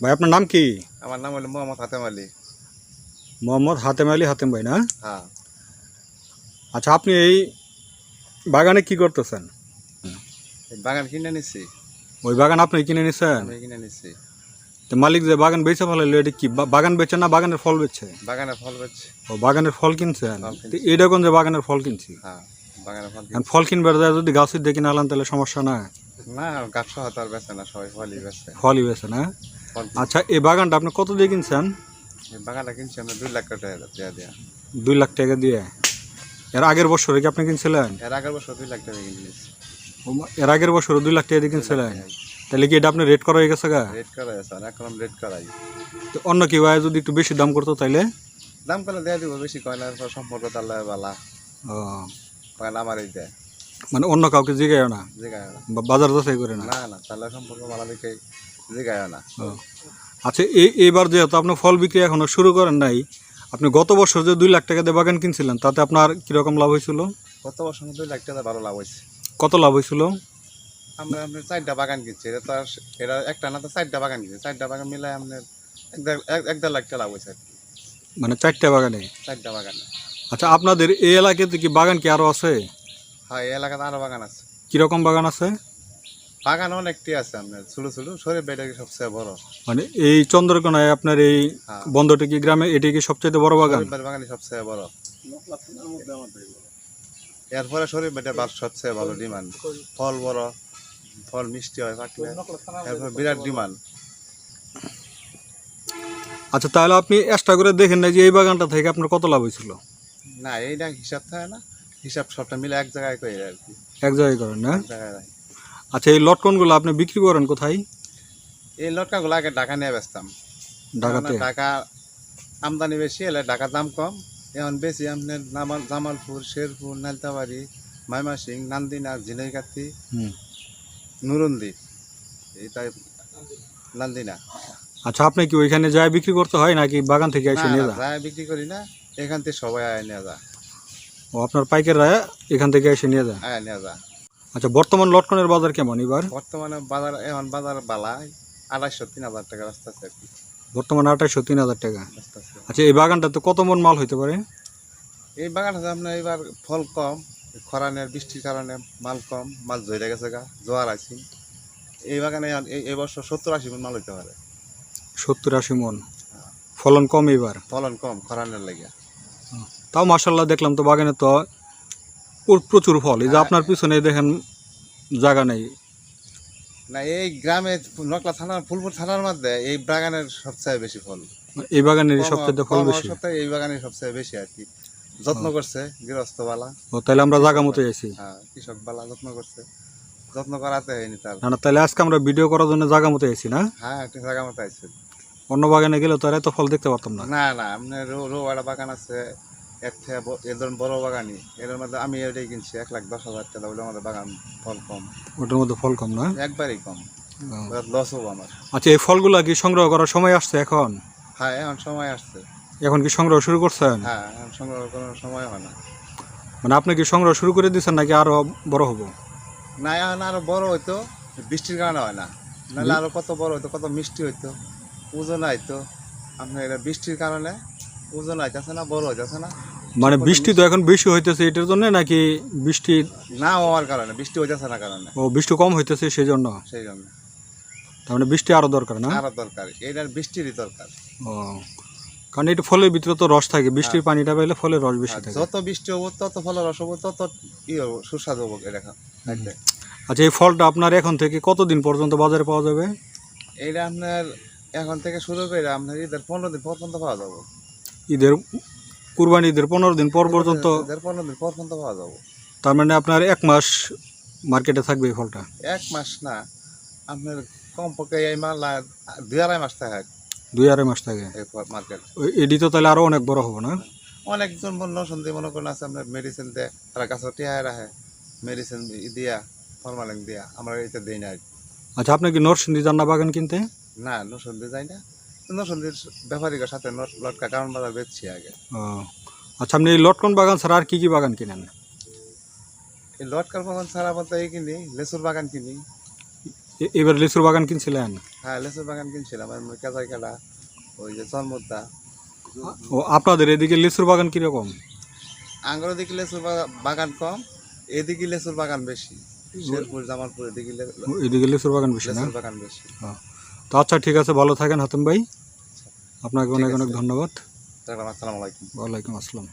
ভাই আপনার নাম কি? আমার নাম হলো মোহাম্মদ হাতেম আলী। মোহাম্মদ হাতেম আলী হাতেম ভাই না? হ্যাঁ। আচ্ছা আপনি এই বাগানে কি করতেছেন? বাগান কিনে নিচ্ছি ওই বাগান আপনি কিনে নিছেন? আমি কিনে নিচ্ছি তো মালিক যে বাগান বেচে ফেলাইলো এটা কি বাগান বেচে না বাগানের ফল বেচছে বাগানের ফল বেচছি ও বাগানের ফল কিনছেন। তো এটা কোন যে বাগানের ফল কিনছি? হ্যাঁ বাগানে ফল কিনছি। ফল কিনবার যায় যদি গাছের দেখে না আলান তাহলে সমস্যা না না গাছ সহ তো আর বেচে না সবাই ফলই বেচে। ফলই বেছে না? আচ্ছা এই বাগানটা আপনি কত দিয়ে কিনছেন? এই বাগানটা কিনছি আমরা দুই লাখ টাকা দেওয়া দেওয়া দুই লাখ টাকা দিয়ে। এর আগের বছরে কি আপনি কিনছিলেন? এর আগের বছর দুই লাখ টাকা কিনে নিচ্ছি এর আগের বছরে দুই লাখ টাকা দিয়ে কিনছিলেন? তাহলে কি এটা আপনি রেট করা হয়ে গেছে গা? রেট করাই আছে এখন রেট করাই। তো অন্য কেউ আয় যদি একটু বেশি দাম করতো তাইলে? দাম করলে দেওয়া দিব বেশি কয় না সম্পর্ক তাহলে বালা। ও, পয়লা আমার এই দেয়। মানে অন্য কাউকে জিগায় না? জিগায় না। বাজার যাচাই করে না? না না তাহলে সম্পর্ক বালা না ও। আচ্ছা এই এইবার যেহেতু আপনি ফল বিক্রি এখনও শুরু করেন নাই আপনি গত বছর যে দুই লাখ টাকা দিয়ে বাগান কিনছিলেন তাতে আপনার কীরকম লাভ হয়েছিল? কত বছর দুই লাখ টাকা ভালো লাভ হয়েছে। কত লাভ হয়েছিল? আমরা আপনার চারটা বাগান কিনছি এটা তো এটা একটা না তো চারটা বাগান কিনছি। চারটা বাগান মিলাই আপনার এক দেড়- এক- এক দেড় লাখ টাকা লাভ হয়েছে মানে চারটা বাগানে? চারটা বাগানে। আচ্ছা আপনাদের এই এলাকাতে কি বাগান কি আরও আছে? হ্যাঁ এই এলাকাতে আরও বাগান আছে। কীরকম বাগান আছে? বাগান অনেকটি আছে আপনার ছোটো ছোটো শরীর বেটা সবচেয়ে বড়? মানে এই চন্দ্রকোনায় আপনার এই হ্যাঁ। বন্দরটি গ্রামে এটি কি সবচেয়ে বড় বাগান? বাগানই সবচেয়ে বড়। এরপরে শরীর বেটা বাস সবচেয়ে ভালো ডিমান্ড। ফল বড় ফল মিষ্টি হয় পাকলে এরপর বিরাট ডিমান্ড। আচ্ছা তাহলে আপনি এক্সট্রা করে দেখেন না যে এই বাগানটা থেকে আপনার কত লাভ হয়েছিল? না এইটা হিসাব থাকে না হিসাব সবটা মিলে এক জায়গায় করে আর কি। এক জায়গায় করেন না? এক জায়গায়। আচ্ছা এই লটকনগুলো আপনি বিক্রি করেন কোথায়? এই লটকাগুলো আগে ঢাকা নিয়ে বেচতাম। ঢাকাতে? ঢাকা আমদানি বেশি এলে ঢাকার দাম কম। এখন বেশি আপনার নামাল জামালপুর শেরপুর নালতাবাড়ি মাইমাসিং নান্দিনা ঝিনাইকাতি হুম। নুরন্দি এই টাইপ নান্দিনা। আচ্ছা আপনি কি ওইখানে যায় বিক্রি করতে হয় নাকি বাগান থেকে এসে নিয়ে যান যায়? বিক্রি করি না। এখান থেকে সবাই আয় নিয়ে যা ও আপনার পাইকাররা এখান থেকে এসে নিয়ে যান আয় নিয়ে যা আচ্ছা বর্তমান লটকনের বাজার কেমন এবার? বর্তমানে বাজার এখন বাজার বালাই আড়াইশো তিন হাজার টাকা রাস্তা আছে বর্তমানে আঠাশশো তিন হাজার টাকা। আচ্ছা এই বাগানটাতে কত মন মাল হইতে পারে? এই বাগানটা আপনার এবার ফল কম খরানের বৃষ্টির কারণে মাল কম মাল ঝরে গেছে গা জোয়ার আছে। এই বাগানে এই- বছর সত্তর আশি মন মাল হইতে পারে। সত্তর আশি মন। ফলন কম এবার? ফলন কম খরানের লেগে তাও মার্শাল্লাহ দেখলাম তো বাগানে তো প্রচুর ফল। এই যে আপনার পিছনে দেখেন জায়গা নেই। না এই গ্রামে নকলা থানার ফুলপুর থানার মধ্যে এই বাগানের সবচেয়ে বেশি ফল। এই বাগানের সবচেয়ে ফল বেশি। এই বাগানের সবচেয়ে বেশি আর কি। যত্ন করছে গৃহস্থ বালা ও তাহলে আমরা জায়গা মতো আছি। হ্যাঁ কৃষক বালা যত্ন করছে। যত্ন করাতে হয়নি তার। না না তাহলে আজকে আমরা ভিডিও করার জন্য জায়গা মতো আছি না? হ্যাঁ একটা জায়গা মতো আছে। অন্য বাগানে গেলে তো আর এত ফল দেখতে পারতাম না। না না আপনার রো রো একটা বাগান আছে এর থেকে ব- ধরুন বড় বাগানই। এর মধ্যে আমি এটাই কিনছি এক লাখ দশ হাজার টাকা বলে আমাদের বাগান ফল কম। ওটার মধ্যে ফল কম না? একবারই কম। লস হব আমার আচ্ছা এই ফলগুলো কি সংগ্রহ করার সময় আসছে এখন? হ্যাঁ এখন সময় আসছে। এখন কি সংগ্রহ শুরু করছেন? হ্যাঁ এখন সংগ্রহ করার সময় হয় না। মানে আপনি কি সংগ্রহ শুরু করে দিয়েছেন নাকি আরও বড় হব? না এখন আরও বড় হইতো বৃষ্টির কারণে হয় না। নাহলে আরও কত বড় হইতো কত মিষ্টি হইতো ওজন হইতো। আপনার এটা বৃষ্টির কারণে ওজন হইতেছে না বড় হইতেছে না। মানে বৃষ্টি তো এখন বেশি হইতেছে এটার জন্য নাকি বৃষ্টি? না হওয়ার কারণে বৃষ্টি হইতেছে না কারণে। ও বৃষ্টি কম হইতেছে সেই জন্য সেই জন্য। তার মানে বৃষ্টি আরও দরকার না? আরও দরকার এটার বৃষ্টিরই দরকার। ও কারণ এটা ফলের ভিতরে তো রস থাকে বৃষ্টির পানিটা পাইলে ফলের রস বেশি থাকে। যত বৃষ্টি হব তত ফল রস হব তত ই হব সুস্বাদু হব এটা আচ্ছা এই ফলটা আপনার এখন থেকে কতদিন পর্যন্ত বাজারে পাওয়া যাবে? এইটা আপনার এখন থেকে শুরু করে আপনার ঈদের পনেরো দিন পর্যন্ত পাওয়া যাব। ঈদের কুরবানি ঈদের পনেরো দিন পর পর্যন্ত পনেরো দিন পর পর্যন্ত পাওয়া যাব। তার মানে আপনার এক মাস মার্কেটে থাকবে এই ফলটা? এক মাস না। আপনার কমপক্ষে এই মাল দুই আড়াই মাস থাকে। দুই আড়াই মাস থাকে। মার্কেট। এডি তো তাহলে আরও অনেক বড় হবে না? অনেকজন বন্য সন্ধি মনে করেন আছে আপনার মেডিসিন দেয় তারা গাছ টিহায় রাখে মেডিসিন দিয়া ফরমালিন দিয়া। আমরা এটা দিই না আচ্ছা আপনি কি নরসিংদী যান না বাগান কিনতে? না নসন্দি যাই না। নসন্দির সাথে লটকা কারণ বাজার বেচছি আগে। আচ্ছা আপনি এই লটকন বাগান ছাড়া আর কি কি বাগান কিনেন? এই লটকার বাগান ছাড়া বলতে এই কিনি লেসুর বাগান কিনি। এবার লিচুর বাগান কিনছিলেন? হ্যাঁ লেচুর বাগান কিনছিলাম কেজাই কাটা ওই যে চরমদ্দা ও আপনাদের এদিকে লিচুর বাগান কীরকম? আঙ্গুর দিকে বাগা- বাগান কম এদিকে লেচুর বাগান বেশি। শেরপুর জামালপুর এদিকে এদিকে লিচুর বাগান বেশি না? লেচুর বাগান বেশি। হ্যাঁ। তো আচ্ছা ঠিক আছে ভালো থাকেন হাতেম ভাই। আপনাকে অনেক অনেক ধন্যবাদ। আসসালামু আলাইকুম। ওয়ালাইকুম আসসালাম।